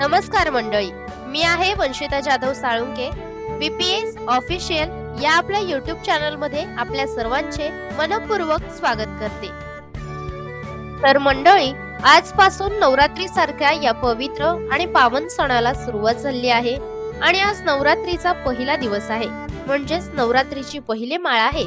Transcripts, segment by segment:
नमस्कार मंडळी. मी आहे वंशिता जाधव साळुंके बीपीएस ऑफिशियल या आपल्या युट्यूब चॅनलमध्ये आपल्या सर्वांचे मनपूर्वक स्वागत करते. तर मंडळी आजपासून नवरात्री सारख्या या पवित्र आणि पावन सणाला सुरुवात झाली आहे आणि आज नवरात्रीचा पहिला दिवस आहे. म्हणजेच नवरात्रीची पहिली माळ आहे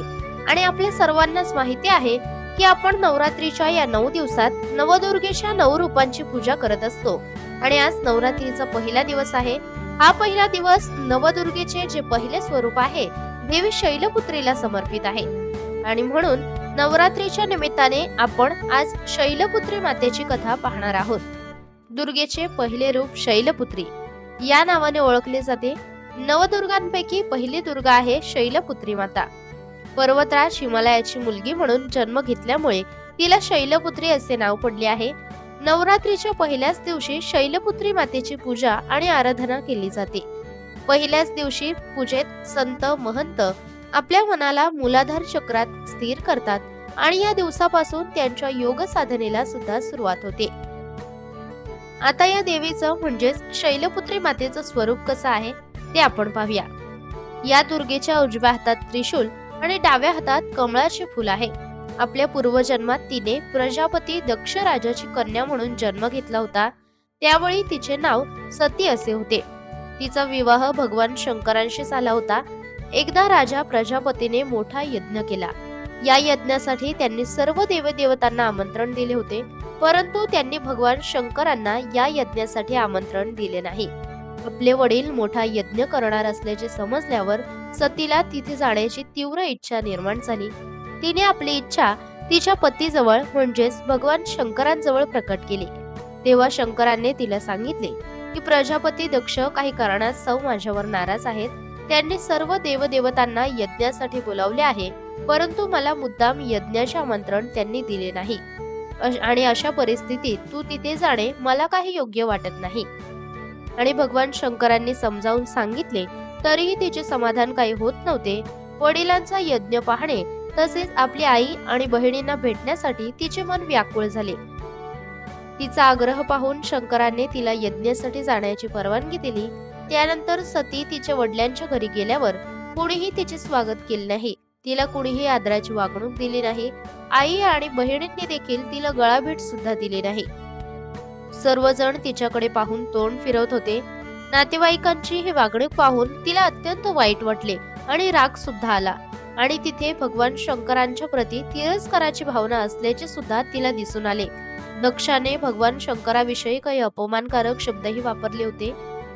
आणि आपल्या सर्वांनाच माहिती आहे की आपण नवरात्रीच्या या नऊ दिवसात नवदुर्गेच्या नऊ रूपांची पूजा करत असतो. आणि आज नवरात्रीचा पहिला दिवस आहे. हा पहिला दिवस नवदुर्गेचे जे पहिले स्वरूप आहे देवी शैलपुत्रीला समर्पित आहे. आणि म्हणून नवरात्रीच्या निमित्ताने आपण आज शैलपुत्री मातेची कथा पाहणार आहोत. दुर्गेचे पहिले रूप शैलपुत्री. या नावाने ओळखले जाते. नवदुर्गांपैकी पहिली दुर्गा आहे शैलपुत्री माता. पर्वतराज हिमालयाची मुलगी म्हणून जन्म घेतल्यामुळे तिला शैलपुत्री असे नाव पडले आहे. नवरात्रीच्या पहिल्याच दिवशी शैलपुत्री मातेची पूजा आणि आराधना केली जाते. पहिल्याच दिवशी पूजेत संत महंत आपल्या मनाला मूलाधार चक्रात स्थिर करतात आणि या दिवसापासून त्यांच्या योग साधनेला सुद्धा सुरुवात होते. आता या देवीचं म्हणजेच शैलपुत्री मातेचं स्वरूप कसं आहे ते आपण पाहूया. या दुर्गेच्या उजव्या हातात त्रिशूल आणि डाव्या हातात कमळाचे फुल आहे. आपल्या पूर्वजन्मात तिने प्रजापती दक्ष राजाची कन्या म्हणून जन्म घेतला होता. त्यावेळी तिचे नाव सती असे होते. तिचा विवाह भगवान शंकरांशी झाला होता. एकदा राजा प्रजापतीने मोठा यज्ञ केला. या यज्ञासाठी त्यांनी सर्व देवदेवतांना आमंत्रण दिले होते. परंतु त्यांनी भगवान शंकरांना या यज्ञासाठी आमंत्रण दिले नाही. आपले वडील मोठा यज्ञ करणार असल्याचे समजल्यावर सतीला तिथे जाण्याची तीव्र इच्छा निर्माण झाली. तिने आपली इच्छा तिच्या पतीजवळ म्हणजेच भगवान शंकरांजवळ प्रकट केली. तेव्हा शंकरांनी तिला सांगितले की प्रजापती दक्ष काही कारणास्तव माझ्यावर नाराज आहेत. त्यांनी सर्व देवदेवतांना यज्ञासाठी बोलावले आहे परंतु मला मुद्दाम यज्ञाचे आमंत्रण त्यांनी दिले नाही. अश- आणि अशा परिस्थितीत तू तिथे जाणे मला काही योग्य वाटत नाही. आणि भगवान शंकरांनी समजावून सांगितले तरीही तिचे समाधान काही होत नव्हते. वडिलांचा यज्ञ पाहणे तसेच आपली आई आणि बहिणींना भेटण्यासाठी तिचे मन व्याकुळ झाले. तिचा आग्रह पाहून शंकराने तिला यज्ञासाठी जाण्याची परवानगी दिली. त्यानंतर सती तिच्या वडिलांच्या घरी गेल्यावर कुणीही तिचे स्वागत केले नाही. तिला कुणीही आदराची वागणूक दिली नाही. आई आणि बहिणींनी देखील तिला गळाभेट सुद्धा दिली नाही. सर्वजण तिच्याकडे पाहून तोंड फिरवत होते. नातेवाईकांची ही वागणूक पाहून तिला अत्यंत वाईट वाटले आणि राग सुद्धा आला. आणि तिथे भगवान शंकरांच्या प्रती तिरस्काराची भावना असल्याचे सुद्धा तिला दिसून आले. दक्षाने भगवान शंकराविषयी काही अपमानकारक शब्दही वापरले होते.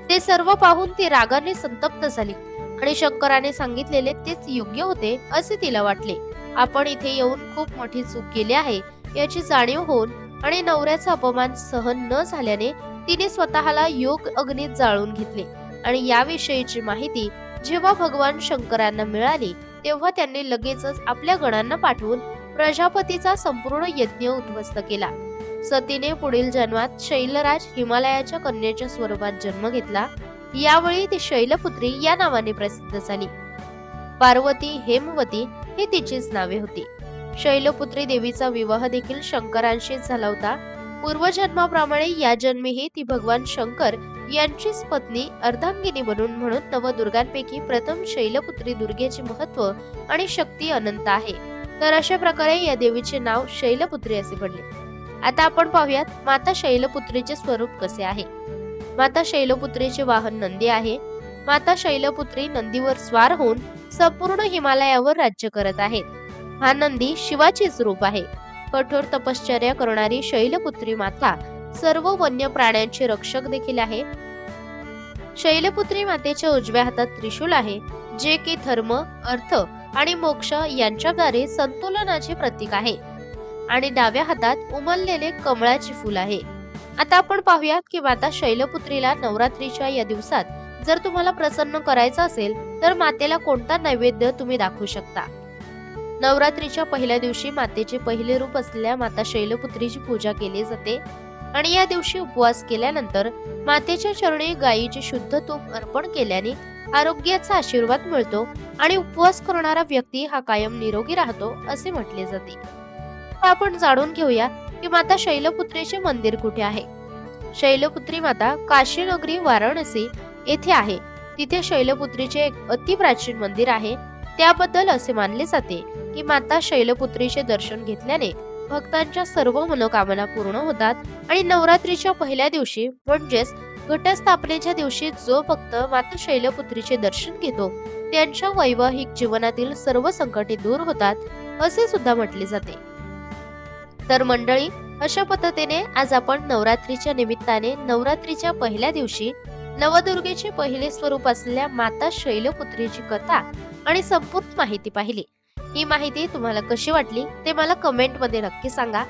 ते सर्व पाहून ती रागाने संतप्त झाली आणि शंकराने सांगितलेले तेच योग्य होते असे तिला वाटले. आपण इथे येऊन खूप मोठी चूक केली आहे याची जाणीव होऊन आणि नवऱ्याचा अपमान सहन न झाल्याने तिने स्वतःला योग अग्नीत जाळून घेतले. आणि याविषयीची माहिती जेव्हा भगवान शंकरांना मिळाली तेव्हा त्यांनी लगेचच आपल्या गणांना पाठवून प्रजापतीचा संपूर्ण यज्ञ उद्ध्वस्त केला. सतीने पुढील जन्मात शैलराज हिमालयाच्या कन्येच्या स्वरूपात जन्म घेतला. यावेळी ती शैलपुत्री या नावाने प्रसिद्ध झाली. पार्वती हेमवती ही तिचीच नावे होती. शैलपुत्री देवीचा विवाह देखील शंकरांशीच झाला होता. पूर्वजन्माप्रमाणे या जन्मीही ती भगवान शंकर यांचीच पत्नी अर्धांगिनी म्हणून म्हणून नवदुर्गांपैकी प्रथम शैलपुत्री दुर्गेचे महत्त्व आणि शक्ती अनंत आहे. तर अशा प्रकारे या देवीचे नाव शैलपुत्री असे पडले. आता आपण पाहूयात माता शैलपुत्रीचे स्वरूप कसे आहे. माता शैलपुत्रीचे वाहन नंदी आहे. माता शैलपुत्री नंदीवर स्वार होऊन संपूर्ण हिमालयावर राज्य करत आहेत. हा नंदी शिवाचेच रूप आहे. कठोर तपश्चर्या करणारी शैलपुत्री माता सर्व वन्य प्राण्यांचे रक्षक देखील आहे. शैलपुत्री मातेच्या उजव्या हातात त्रिशूल आहे जे की धर्म अर्थ आणि मोक्ष यांच्याद्वारे संतुलनाचे प्रतीक आहे. आणि डाव्या हातात उमललेले कमळाचे फूल आहे. आता आपण पाहूयात की माता शैलपुत्रीला नवरात्रीच्या या दिवसात जर तुम्हाला प्रसन्न करायचं असेल तर मातेला कोणता नैवेद्य तुम्ही दाखवू शकता? नवरात्रीच्या पहिल्या दिवशी मातेचे पहिले रूप असलेल्या माता शैलपुत्रीची पूजा केली जाते. आणि या दिवशी उपवास केल्यानंतर मातेच्या चरणी गायीचे शुद्ध तूप अर्पण केल्याने आरोग्याचा आशीर्वाद मिळतो आणि उपवास करणारा व्यक्ती हा कायम निरोगी राहतो असे म्हटले जाते. आपण जाणून घेऊया की माता शैलपुत्रीचे मंदिर कुठे आहे? शैलपुत्री माता काशीनगरी वाराणसी येथे आहे. तिथे शैलपुत्रीचे एक अतिप्राचीन मंदिर आहे. त्याबद्दल असे मानले जाते की माता शैलपुत्रीचे दर्शन घेतल्याने भक्तांच्या सर्व मनोकामना पूर्ण होतात आणि नवरात्रीच्या पहिल्या दिवशी म्हणजेच घटस्थापनेच्या दिवशी जो भक्त माता शैलपुत्रीचे दर्शन घेतो त्यांच्या वैवाहिक जीवनातील सर्व संकटे दूर होतात असे सुद्धा म्हटले जाते. तर मंडळी अशा पद्धतीने आज आपण नवरात्रीच्या निमित्ताने नवरात्रीच्या पहिल्या दिवशी नवदुर्गेचे पहिले स्वरूप असलेल्या माता शैलपुत्रीची कथा आणि संपूर्ण माहिती पाहिली. ही माहिती तुम्हाला कशी वाटली ते मला कमेंटमध्ये नक्की सांगा.